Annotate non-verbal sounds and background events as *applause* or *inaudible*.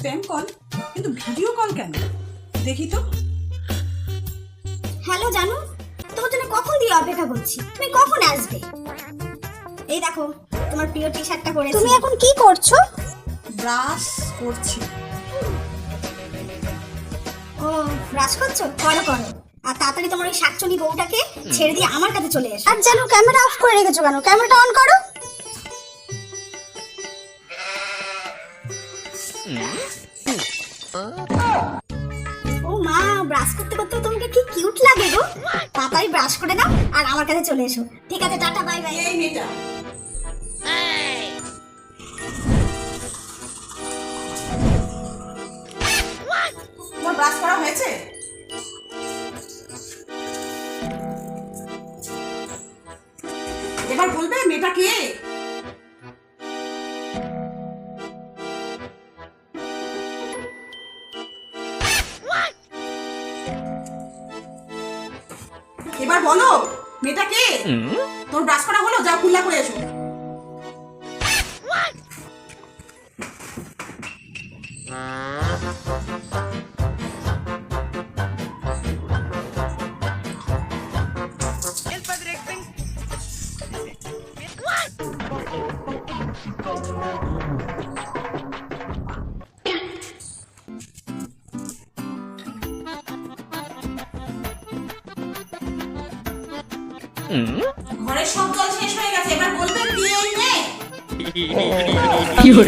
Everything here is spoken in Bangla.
স্প্যাম কল কিন্তু ভিডিও কল কেন? দেখি তো। হ্যালো জানু। তোমার জন্য কখন দিয়ে অপেক্ষা করছি? তুমি কখন আসবে? এই দেখো তোমার প্রিয় টি শার্টটা পরে তুমি এখন কি করছ? ব্রাশ করছি। ও ব্রাশ করছ? করো করো। আর তাড়াতাড়ি তোমার ওই শাকচুনি বউটাকে ছেড়ে দিয়ে আমার কাছে চলে এসো। আর জানু ক্যামেরা অফ করে রেখেছো কেন? ক্যামেরাটা অন করো। ও মা ব্রাশ করতে করতে তোমাকে কি কিউট লাগে গো। তাড়াতাড়ি ব্রাশ করে দাও আর আমার কাছে চলে এসো। ঠিক আছে, টাটা বাই বাই এই মেয়েটা। তোমার ব্রাশ করা হয়েছে? এবার বলবে মেয়েটা কে? এবার বলো মেয়েটা কে তোর ব্রাশ করা হলো? যাও কুল্লা করে এসো। ঘরের সব জল শেষ হয়ে গেছে এবার বলবেন দিয়ে নে *laughs* কি *laughs*